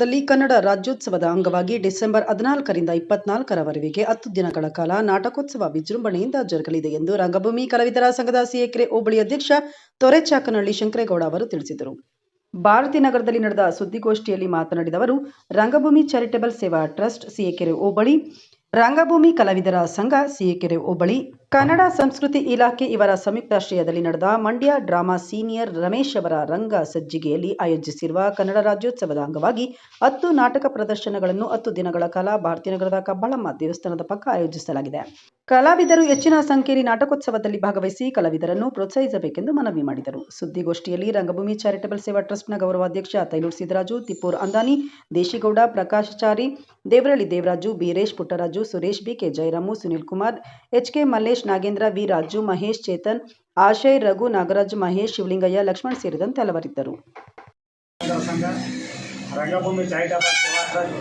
ಭಾರತೀನಗರದಲ್ಲಿ ಕನ್ನಡ ರಾಜ್ಯೋತ್ಸವದ ಅಂಗವಾಗಿ ಡಿಸೆಂಬರ್ ಹದಿನಾಲ್ಕರಿಂದ ಇಪ್ಪತ್ನಾಲ್ಕರವರೆಗೆ ಹತ್ತು ದಿನಗಳ ಕಾಲ ನಾಟಕೋತ್ಸವ ವಿಜೃಂಭಣೆಯಿಂದ ಜರುಗಲಿದೆ ಎಂದು ರಂಗಭೂಮಿ ಕಲಾವಿದರ ಸಂಘದ ಸಿಎಕೆರೆ ಹೋಬಳಿ ಅಧ್ಯಕ್ಷ ತೊರೆಚಾಕನಹಳ್ಳಿ ಶಂಕರೇಗೌಡ ಅವರು ತಿಳಿಸಿದರು. ಭಾರತೀನಗರದಲ್ಲಿ ನಡೆದ ಸುದ್ದಿಗೋಷ್ಠಿಯಲ್ಲಿ ಮಾತನಾಡಿದ ಅವರು, ರಂಗಭೂಮಿ ಚಾರಿಟೇಬಲ್ ಸೇವಾ ಟ್ರಸ್ಟ್ ಸಿಎಕೆರೆ ಹೋಬಳಿ, ರಂಗಭೂಮಿ ಕಲಾವಿದರ ಸಂಘ ಸಿಎಕೆರೆ ಹೋಬಳಿ ಕನ್ನಡ ಸಂಸ್ಕೃತಿ ಇಲಾಖೆ ಇವರ ಸಂಯುಕ್ತಾಶ್ರಯದಲ್ಲಿ ನಡೆದ ಮಂಡ್ಯ ಡ್ರಾಮಾ ಸೀನಿಯರ್ ರಮೇಶ್ ಅವರ ರಂಗ ಸಜ್ಜಿಗೆಯಲ್ಲಿ ಆಯೋಜಿಸಿರುವ ಕನ್ನಡ ರಾಜ್ಯೋತ್ಸವದ ಅಂಗವಾಗಿ ಹತ್ತು ನಾಟಕ ಪ್ರದರ್ಶನಗಳನ್ನು ಹತ್ತು ದಿನಗಳ ಕಾಲ ಭಾರತೀನಗರದ ಕಬ್ಬಳಮ್ಮ ದೇವಸ್ಥಾನದ ಪಕ್ಕ ಆಯೋಜಿಸಲಾಗಿದೆ. ಕಲಾವಿದರು ಹೆಚ್ಚಿನ ಸಂಖ್ಯೆಯಲ್ಲಿ ನಾಟಕೋತ್ಸವದಲ್ಲಿ ಭಾಗವಹಿಸಿ ಕಲಾವಿದರನ್ನು ಪ್ರೋತ್ಸಾಹಿಸಬೇಕೆಂದು ಮನವಿ ಮಾಡಿದರು. ಸುದ್ದಿಗೋಷ್ಠಿಯಲ್ಲಿ ರಂಗಭೂಮಿ ಚಾರಿಟಬಲ್ ಸೇವಾ ಟ್ರಸ್ಟ್ನ ಗೌರವಾಧ್ಯಕ್ಷ Tailur Siddaraju Tippur Andani, Deshigowda Prakashachari Devarahalli Devaraju, Beeresh Puttaraju, Suresh B K Jayaramu Sunil Kumar H K Mallesh Nagendra, V. Raju, Mahesh, Chetan, Ashay, Raghu, Nagaraj, Mahesh, Shivalingaiah, Lakshman ಸೇರಿದಂತೆ ಹಲವರಿದ್ದರು. ರಂಗಭೂಮಿ charitable ಸೇವಾ trust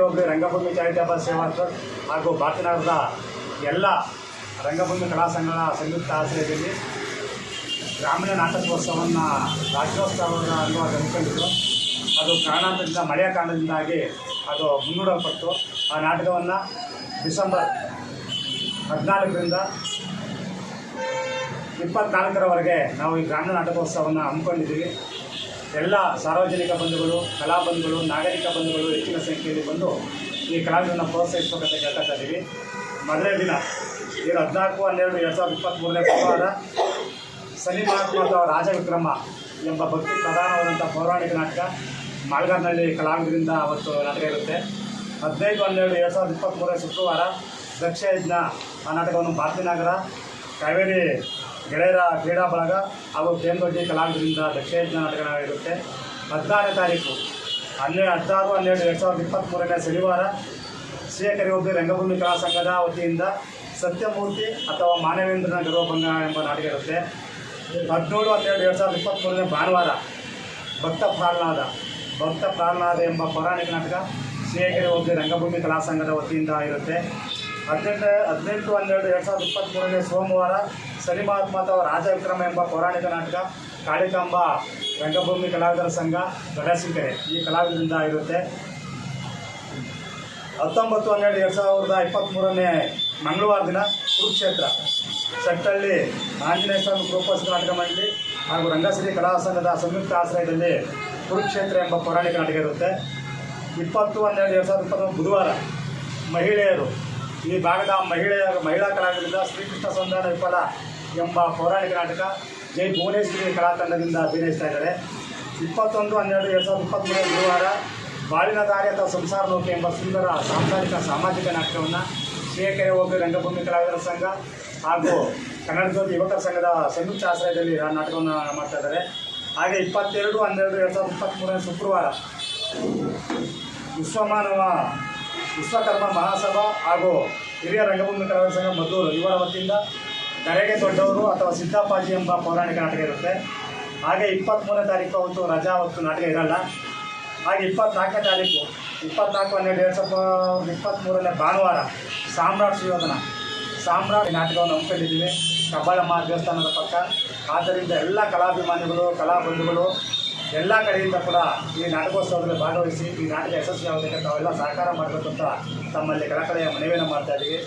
ಒಬ್ಬರು ರಂಗಭೂಮಿ charitable ಸೇವಾ trust ಹಾಗೂ ಭಾರತನಾಡದ ಎಲ್ಲ ರಂಗಭೂಮಿ ಕಲಾ ಸಂಘಗಳ ಸಂಯುಕ್ತ ಆಶ್ರಯದಲ್ಲಿ ಗ್ರಾಮೀಣ ನಾಟಕೋತ್ಸವವನ್ನು ರಾಜ್ಯೋತ್ಸವದ ಅಂಗವಾಗಿ ಹಮ್ಮಿಕೊಂಡಿದ್ರು ಅದು ಕಾರಣಾಂತರದಿಂದ ಮಳೆಯ ಕಾರಣದಿಂದಾಗಿ ಅದು ಮುನ್ನೂಡಲ್ಪಟ್ಟು ಆ ನಾಟಕವನ್ನು ಡಿಸೆಂಬರ್ ಹದಿನಾಲ್ಕರಿಂದ ಇಪ್ಪತ್ನಾಲ್ಕರವರೆಗೆ ನಾವು ಈ ಗ್ರಾಮೀಣ ನಾಟಕೋತ್ಸವವನ್ನು ಹಮ್ಮಿಕೊಂಡಿದ್ದೀವಿ. ಎಲ್ಲ ಸಾರ್ವಜನಿಕ ಬಂಧುಗಳು, ಕಲಾ ಬಂಧುಗಳು, ನಾಗರಿಕ ಬಂಧುಗಳು ಹೆಚ್ಚಿನ ಸಂಖ್ಯೆಯಲ್ಲಿ ಬಂದು ಈ ಕಲಾವಿದರನ್ನು ಪ್ರೋತ್ಸಾಹಿಸಬೇಕಂತ ಕೇಳ್ತಾ ಇದ್ದೀವಿ. ಮೊದಲನೇ ದಿನ, ಈ ಹದಿನಾಲ್ಕು, ಹನ್ನೆರಡು, ಎರಡು ಸಾವಿರದ ಇಪ್ಪತ್ತ್ಮೂರನೇ ಬುಧವಾರ ಸನಿ ಮಹಾತ್ಮ ಅಥವಾ ರಾಜವಿಕ್ರಮ ಎಂಬ ಭಕ್ತಿ ಪ್ರಧಾನವಾದಂಥ ಪೌರಾಣಿಕ ನಾಟಕ ಮಾಳ್ಗಾರ್ನಲ್ಲಿ ಕಲಾವಿದರಿಂದ ಅವತ್ತು ನಾಟಕ ಇರುತ್ತೆ ಹದಿನೈದು, ಹನ್ನೆರಡು, ಎರಡು ಸಾವಿರದ ಇಪ್ಪತ್ತ್ಮೂರನೇ ಶುಕ್ರವಾರ ದಕ್ಷ ಯಜ್ಞ ಆ ನಾಟಕವನ್ನು ಭಾರತೀನಗರ ಕಾವೇರಿ ಗೆಳೆಯರ ಕ್ರೀಡಾ ಬಳಗ ಹಾಗೂ ಕೇಂದ್ರೊಡ್ಡಿ ಕಲಾವಿದರಿಂದ ದಕ್ಷ ಯಜ್ಞ ನಾಟಕ ಇರುತ್ತೆ ಹದಿನಾರನೇ ತಾರೀಕು ಹನ್ನೆರಡು ಹದಿನಾರು, ಹನ್ನೆರಡು, ಎರಡು ಸಾವಿರದ ಇಪ್ಪತ್ತ್ಮೂರನೇ ಶನಿವಾರ ಶ್ರೀಕರಿ ಒಬ್ಬಿ ರಂಗಭೂಮಿ ಕಲಾ ಸಂಘದ ವತಿಯಿಂದ ಸತ್ಯಮೂರ್ತಿ ಅಥವಾ ಮಾನವೇಂದ್ರನ ಗರ್ವಭಂಗ ಎಂಬ ನಾಟಕ ಇರುತ್ತೆ. ಹದಿನೇಳು, ಹನ್ನೆರಡು, ಎರಡು ಸಾವಿರದ ಇಪ್ಪತ್ತ್ಮೂರನೇ ಭಾನುವಾರ ಭಕ್ತ ಪ್ರಾಹ್ಲಾದ ಭಕ್ತ ಪ್ರಾಹ್ಲಾದ ಎಂಬ ಪೌರಾಣಿಕ ನಾಟಕ ಶ್ರೀಯಕರಿ ಒಬ್ಬಿ ರಂಗಭೂಮಿ ಕಲಾ ಸಂಘದ ವತಿಯಿಂದ ಇರುತ್ತೆ. ಹದಿನೆಂಟು ಹದಿನೆಂಟು, ಹನ್ನೆರಡು, ಎರಡು ಸಾವಿರದ ಇಪ್ಪತ್ತ್ಮೂರನೇ ಸೋಮವಾರ ಸರಿ ಮಹಾತ್ಮ ರಾಜ ವಿಕ್ರಮ ಎಂಬ ಪೌರಾಣಿಕ ನಾಟಕ ಕಾಳಿಕಾಂಬ, ರಂಗಭೂಮಿ ಕಲಾವಿದರ ಸಂಘ, ಗಡಸಿಕೆರೆ ಈ ಕಲಾವಿದರಿಂದ ಇರುತ್ತೆ. ಹತ್ತೊಂಬತ್ತು, ಹನ್ನೆರಡು, ಎರಡು ಸಾವಿರದ ಇಪ್ಪತ್ತ್ಮೂರನೇ ಮಂಗಳವಾರ ದಿನ ಕುರುಕ್ಷೇತ್ರ, ಸಟ್ಟಳ್ಳಿ, ಆಂಜನೇಯ ಸ್ವಾಮಿ ಕೃಪಸ್ ನಾಟಕ ಮಂಡಳಿ ಹಾಗೂ ರಂಗಶ್ರೀ ಕಲಾ ಸಂಘದ ಸಂಯುಕ್ತ ಆಶ್ರಯದಲ್ಲಿ ಕುರುಕ್ಷೇತ್ರ ಎಂಬ ಪೌರಾಣಿಕ ನಾಟಕ ಇರುತ್ತೆ. ಇಪ್ಪತ್ತು, ಹನ್ನೆರಡು, ಎರಡು ಸಾವಿರದ ಇಪ್ಪತ್ತೊಂದು ಬುಧವಾರ ಮಹಿಳೆಯರು ಈ ಭಾಗದ ಮಹಿಳೆಯರು, ಮಹಿಳಾ ಕಲಾವಿದರಿಂದ ಶ್ರೀಕೃಷ್ಣ ಸಂಧಾನ ವಿಫಲ ಎಂಬ ಪೌರಾಣಿಕ ನಾಟಕ ಜೈ ಭುವನೇಶ್ವರಿ ಕಲಾ ತಂಡದಿಂದ ಅಭಿನಯಿಸ್ತಾ ಇದ್ದಾರೆ. ಇಪ್ಪತ್ತೊಂದು, ಹನ್ನೆರಡು, ಎರಡು ಸಾವಿರದ ಇಪ್ಪತ್ತ್ಮೂರನೇ ಗುರುವಾರ ಬಾಳಿನ ದಾರಿ ಅಥವಾ ಸಂಸಾರ ಲೋಕ ಎಂಬ ಸುಂದರ ಸಾಂಸಾರಿಕ ಸಾಮಾಜಿಕ ನಾಟಕವನ್ನು ಶ್ರೀಕೆರೆ ಹೋಗಿ ರಂಗಭೂಮಿ ಕಲಾವಿದರ ಸಂಘ ಹಾಗೂ ಕನ್ನಡ ಜ್ಯೋತಿ ಯುವಕರ ಸಂಘದ ಸಂಯುಕ್ತ ಆಶ್ರಯದಲ್ಲಿ ಆ ನಾಟಕವನ್ನು ಮಾಡ್ತಾ ಇದ್ದಾರೆ. ಹಾಗೆ ಇಪ್ಪತ್ತೆರಡು, ಹನ್ನೆರಡು, ಎರಡು ಸಾವಿರದ ಇಪ್ಪತ್ತ್ಮೂರನೇ ಶುಕ್ರವಾರ ವಿಶ್ವಮಾನವ ವಿಶ್ವಕರ್ಮ ಮಹಾಸಭಾ ಹಾಗೂ ಹಿರಿಯ ರಂಗಭೂಮಿ ಕಲಾವಿದ ಸಂಘ ಮದ್ದೂರು ಇವರ ವತಿಯಿಂದ ಕರೆಗೆ ದೊಡ್ಡವರು ಅಥವಾ ಸಿದ್ದಾಪಾಜಿ ಎಂಬ ಪೌರಾಣಿಕ ನಾಟಕ ಇರುತ್ತೆ. ಹಾಗೆ ಇಪ್ಪತ್ತ್ಮೂರನೇ ತಾರೀಕು ಅವತ್ತು ರಜಾ ಅವತ್ತು ನಾಟಕ ಇರಲ್ಲ. ಹಾಗೆ ಇಪ್ಪತ್ನಾಲ್ಕನೇ ತಾರೀಕು, ಇಪ್ಪತ್ನಾಲ್ಕು ಹನ್ನೆರಡು ಎರಡು ಸಾವಿರದ ಇಪ್ಪತ್ತ್ಮೂರನೇ ಭಾನುವಾರ ಸಾಮ್ರಾಟ್ ಸುಯೋಧನ. ಸಾಮ್ರಾಟ್ ನಾಟಕವನ್ನು ಹಮ್ಮಿಕೊಂಡಿದ್ದೀವಿ. ಕಬ್ಬಾಳಮ್ಮ ದೇವಸ್ಥಾನದ ಪಕ್ಕ. ಆದ್ದರಿಂದ ಎಲ್ಲ ಕಲಾಭಿಮಾನಿಗಳು ಕಲಾ ಬಂಧುಗಳು ಎಲ್ಲ ಕಡೆಯಿಂದ ಕೂಡ ಈ ನಾಟಕೋತ್ಸವದಲ್ಲಿ ಭಾಗವಹಿಸಿ ಈ ನಾಟಕ ಯಶಸ್ವಿಯಾಗಬೇಕಂತ ನಾವೆಲ್ಲ ಸಹಕಾರ ಮಾಡಬೇಕು ಅಂತ ತಮ್ಮಲ್ಲಿ ಕಳಕಳಿಯ ಮನವಿಯನ್ನು ಮಾಡ್ತಾ ಇದ್ದೀವಿ.